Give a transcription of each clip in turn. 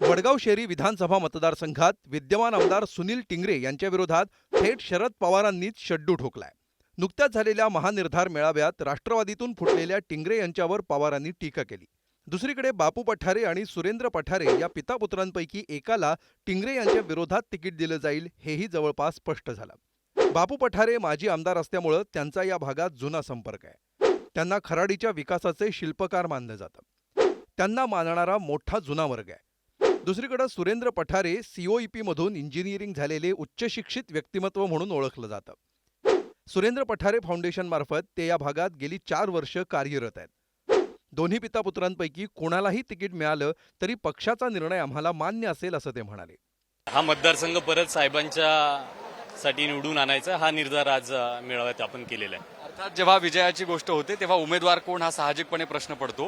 वडगाव शहरी विधानसभा मतदारसंघात विद्यमान आमदार सुनील टिंगरे यांच्याविरोधात थेट शरद पवारांनीच शड्डू ठोकलाय. नुकत्याच झालेल्या महानिर्धार मेळाव्यात राष्ट्रवादीतून फुटलेल्या टिंगरे यांच्यावर पवारांनी टीका केली. दुसरीकडे बापू पठारे आणि सुरेंद्र पठारे या पितापुत्रांपैकी एकाला टिंगरे यांच्या विरोधात तिकीट दिलं जाईल हेही जवळपास स्पष्ट झालं. बापू पठारे माजी आमदार असल्यामुळं त्यांचा या भागात जुना संपर्क आहे. त्यांना खराडीच्या विकासाचे शिल्पकार मानलं जातं. त्यांना मानणारा मोठा जुना वर्ग आहे. दुसरीकडे सुरेंद्र पठारे सीओईपी मधून इंजिनिअरिंग झालेले उच्च शिक्षित व्यक्तिमत्व म्हणून ओळखलं जातं. सुरेंद्र पठारे फाउंडेशन मार्फत ते या भागात गेली चार वर्ष कार्यरत आहेत. दोन्ही पितापुत्रांपैकी कोणालाही तिकीट मिळालं तरी पक्षाचा निर्णय आम्हाला मान्य असेल असं ते म्हणाले. हा मतदारसंघ परत साहेबांच्या साठी निवडून आणायचा हा निर्धार आज मेळाव्यात आपण केलेला आहे. अर्थात जेव्हा विजयाची गोष्ट होते तेव्हा उमेदवार कोण हा साहजिकपणे प्रश्न पडतो.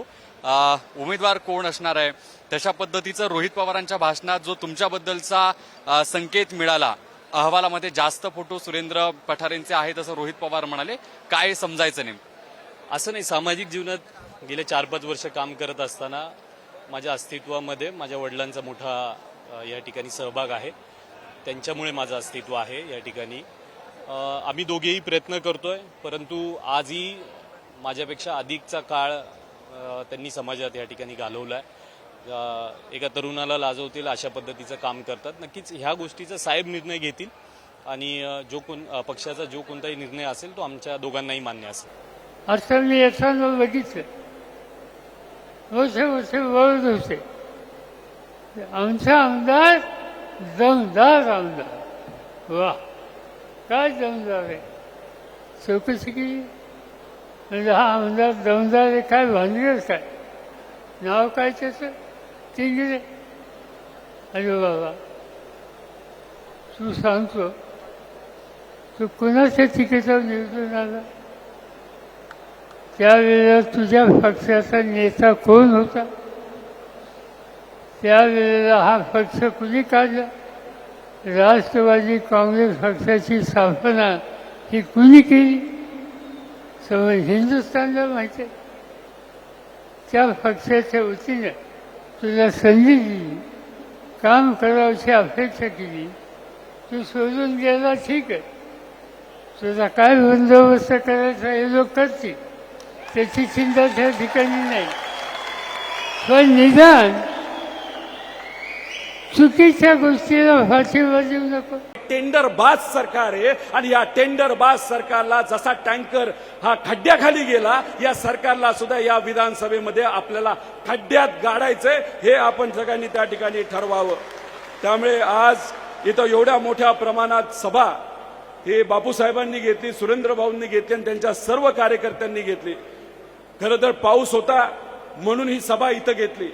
उमेदवार कोण असणार आहे? तशा पद्धतीचं रोहित पवारांच्या भाषणात जो तुमच्याबद्दलचा संकेत मिळाला अहवालामध्ये जास्त फोटो सुरेंद्र पठारेंचे आहेत असं रोहित पवार म्हणाले काय समजायचं नेमकं? असं नाही सामाजिक जीवनात गेले चार पाच वर्ष काम करत असताना माझ्या अस्तित्वामध्ये माझ्या वडिलांचा मोठा या ठिकाणी सहभाग आहे. त्यांच्यामुळे माझं अस्तित्व आहे या ठिकाणी. आम्ही दोघेही प्रयत्न करतोय परंतु आजही माझ्यापेक्षा अधिकचा काळ त्यांनी समाजात या ठिकाणी घालवला आहे एका तरुणाला लाजवतील अशा पद्धतीचं काम करतात. नक्कीच ह्या गोष्टीचा साहेब निर्णय घेतील आणि जो कोण पक्षाचा जो कोणताही निर्णय असेल तो आमच्या दोघांनाही मान्य असेल. असं मी येताना बघितलं वसे वसे वळत होते आमचा आमदार दमदार आमदार. वा. काय दमदार आहे चौकशी म्हणजे हा आमदार दमदार आहे काय भानगीच काय? नाव काय त्याचं? तिंगरे अरे बाबा. तू सांगतो. तू कुणाच्या तिकीटावर निवडून आला? त्यावेळेला तुझ्या पक्षाचा नेता कोण होता? त्यावेळेला हा पक्ष कुणी काढला? राष्ट्रवादी काँग्रेस पक्षाची स्थापना ही कुणी केली? समज हिंदुस्थानला माहिती आहे. त्या पक्षाच्या वतीनं तुला संधी दिली काम करावची अपेक्षा केली तू सोडून गेला ठीक आहे. तुझा काय बंदोबस्त करायचा हे लोक करतील त्याची चिंता त्या ठिकाणी नाही. पण निदान चुकीच्या गोष्टीला फाशी वाजवू नको. टेंडर बाज सरकार आहे आणि या टेंडर बाज सरकारला जसा टँकर हा खड्ड्याखाली गेला या सरकारला सुद्धा या विधानसभेमध्ये आपल्याला खड्ड्यात गाडायचंय हे आपण सगळ्यांनी त्या ठिकाणी ठरवावं. त्यामुळे आज इथं एवढ्या मोठ्या प्रमाणात सभा हे बापूसाहेबांनी घेतली सुरेंद्र भाऊंनी घेतली आणि त्यांच्या सर्व कार्यकर्त्यांनी घेतली. खरं तर पाऊस होता म्हणून ही सभा इथं घेतली.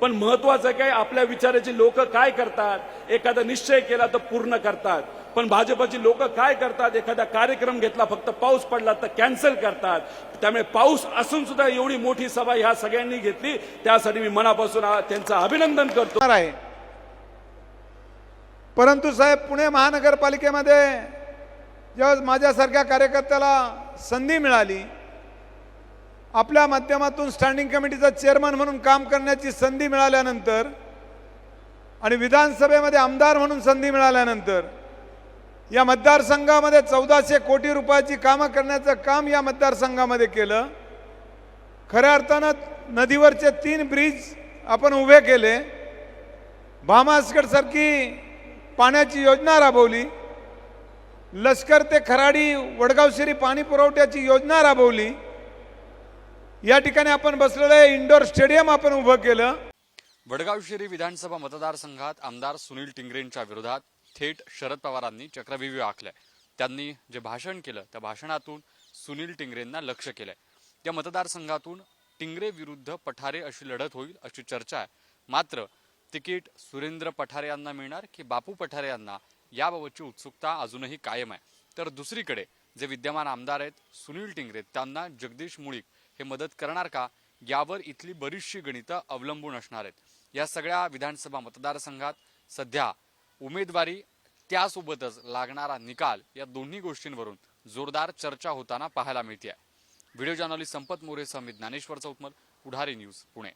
पण महत्वाचं काय आपल्या विचाराची लोक काय करतात? एखादा निश्चय केला तर पूर्ण करतात. पण भाजपची लोक काय करतात? एखादा कार्यक्रम घेतला फक्त पाऊस पडला तर कॅन्सल करतात. त्यामुळे पाऊस असून सुद्धा एवढी मोठी सभा ह्या सगळ्यांनी घेतली. त्यासाठी मी मनापासून त्यांचं अभिनंदन करतो. आहे. परंतु साहेब पुणे महानगरपालिकेमध्ये जेव्हा माझ्यासारख्या कार्यकर्त्याला संधी मिळाली आपल्या माध्यमातून स्टँडिंग कमिटीचा चेअरमन म्हणून काम करण्याची संधी मिळाल्यानंतर आणि विधानसभेमध्ये आमदार म्हणून संधी मिळाल्यानंतर या मतदारसंघामध्ये चौदाशे कोटी रुपयाची कामं करण्याचं काम या मतदारसंघामध्ये केलं. खऱ्या अर्थानं नदीवरचे तीन ब्रिज आपण उभे केले. भामासगडसारखी पाण्याची योजना राबवली. लष्कर ते खराडी वडगावशिरी पाणी पुरवठ्याची योजना राबवली. या ठिकाणी आपण बसलेलं आहे. इंडोर स्टेडियम आपण उभं केलं. वडगाव शिरी विधानसभा मतदारसंघात आमदार सुनील टिंगरेंच्या विरोधात थेट शरद पवारांनी चक्रव्यूह आखलंय. त्यांनी जे भाषण केलं त्या भाषणातून सुनील टिंगरेंना लक्ष केलंय. या मतदारसंघातून टिंगरे विरुद्ध पठारे अशी लढत होईल अशी चर्चा आहे. मात्र तिकीट सुरेंद्र पठारे यांना मिळणार की बापू पठारे यांना याबाबतची उत्सुकता अजूनही कायम आहे. तर दुसरीकडे जे विद्यमान आमदार आहेत सुनील टिंगरे त्यांना जगदीश मुळीक हे मदत करणार का? यावर इथली बरीचशी गणितं अवलंबून असणार आहेत. या सगळ्या विधानसभा मतदारसंघात सध्या उमेदवारी त्यासोबतच लागणारा निकाल या दोन्ही गोष्टींवरून जोरदार चर्चा होताना पाहायला मिळते video journalist Sampat More Samit Dnyaneshwar Chautmal Pudhari news Pune.